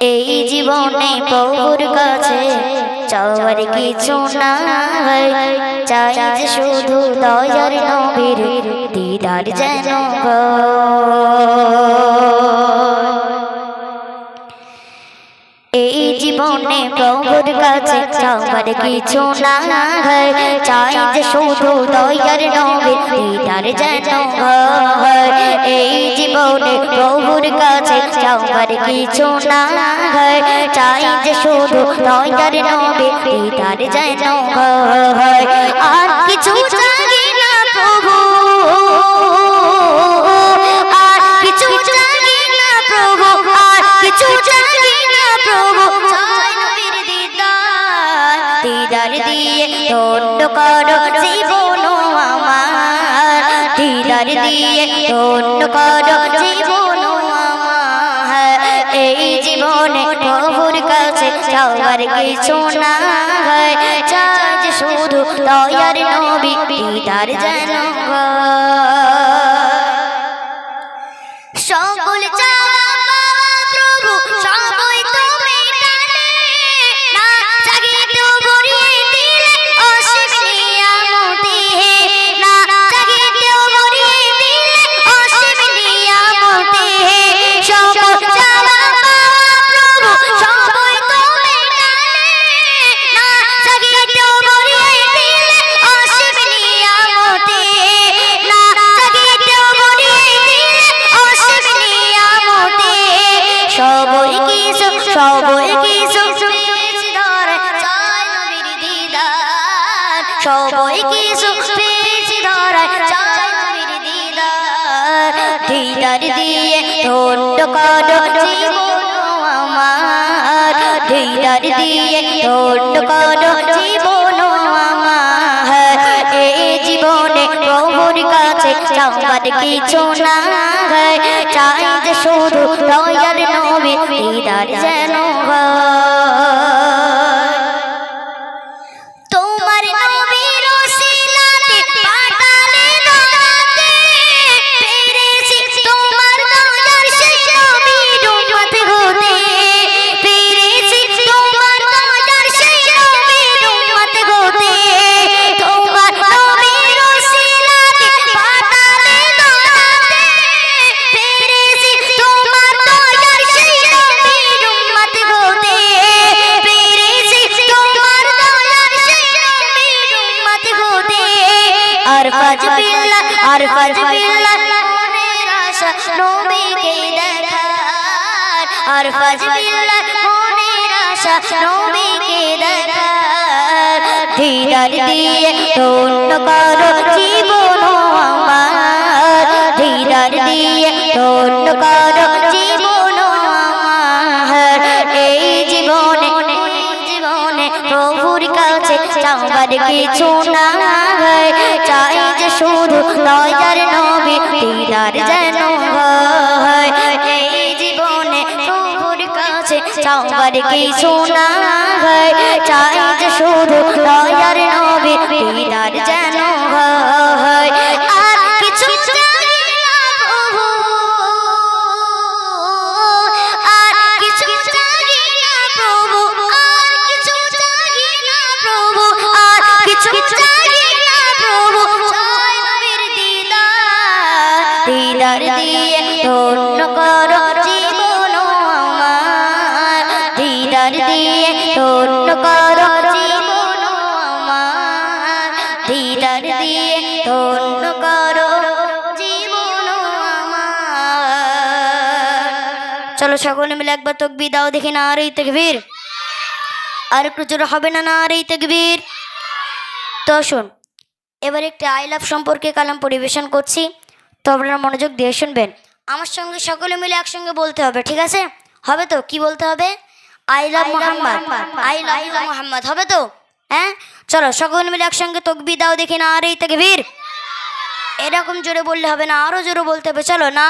এই জীবনে প্রভুর কাছে চাওয়ার কিছু না চাই শুধু দয়ার নবীর দিদার যেন। এই জীবনে প্রভুর কাছে চাওয়ার কিছু না চাই শুধু দয়ার নবীর দিদার যেন। এই জীবনে প্রভুর কাছে চাওয়ার কিছু না হয়। চাই যে শুধু দয়ার নবীর দিদার যেন হয়। আর কিছু চাই না প্রভু। আর কিছু চাই না প্রভু। আর কিছু চাই না প্রভু। দিদার দিয়ে ধন্য করো জীবন আমার। দিদার দিয়ে ধন্য করো জীবন চাওয়ার কিছু না হয় যে শুধু দয়ার নবী দিদার যেন হয়। দিদার দিয়ে ধন্য করো জীবন আমার দিয়ে জীবন এই জীবনে প্রভুর কাছে কিছু না চাই শুধু দয়ার নবী দিদার যেন হয়। আর ফাজ মনের আশা নবীকে দেখার। আর ফাজ মনের আশা নবীকে দেখার। ধীরার দিয়ে ধন্য করো জীবন আমার। ধীরার দিয়ে ধন্য করো জীবন আমার। এই জীবনে জীবনে প্রভুর কাছে চাওয়ার কিছু না চাই যে শুধু নবী দিদার যেন হয় এই জীবনে প্রভুর কাছে চাওয়ার কিছু না চাই যে শুধু দয়ার নবী যেন হয় কিছু কিছু দিয়ে ধন্য জীবন আমার। দিদার দিয়ে ধন্য জীবন আমার। দিদার দিয়ে ধন্য জীবন আমার। চলো সকলে মিলে একবার তকবি দাও, দেখি না আর এই তকবীর। আর একটু জোরে হবে না না আর এই তকবীর? তো শোন, এবার একটি আই লাভ সম্পর্কে কালাম পরিবেশন করছি। তো আপনারা মনোযোগ দিয়ে শুনবেন। আমার সঙ্গে সকলে মিলে একসঙ্গে বলতে হবে ঠিক আছে? হবে তো? কি বলতে হবে? I love Mohammad I love Mohammad হবে তো? হ্যাঁ? চলো সকলে মিলে একসঙ্গে তকবি দাও দেখি না আর এই তকবীর। এরকম জোরে বললে হবে না আরও জোরে বলতে হবে। চলো না